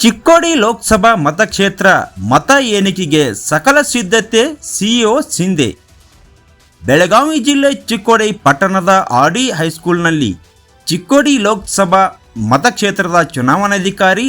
ಚಿಕ್ಕೋಡಿ ಲೋಕಸಭಾ ಮತಕ್ಷೇತ್ರ ಮತ ಎಣಿಕೆಗೆ ಸಕಲ ಸಿದ್ಧತೆ ಸಿಇಒ ಸಿಂಧೆ. ಬೆಳಗಾವಿ ಜಿಲ್ಲೆ ಚಿಕ್ಕೋಡಿ ಪಟ್ಟಣದ ಆರ್ಡಿ ಹೈಸ್ಕೂಲ್ನಲ್ಲಿ ಚಿಕ್ಕೋಡಿ ಲೋಕಸಭಾ ಮತಕ್ಷೇತ್ರದ ಚುನಾವಣಾಧಿಕಾರಿ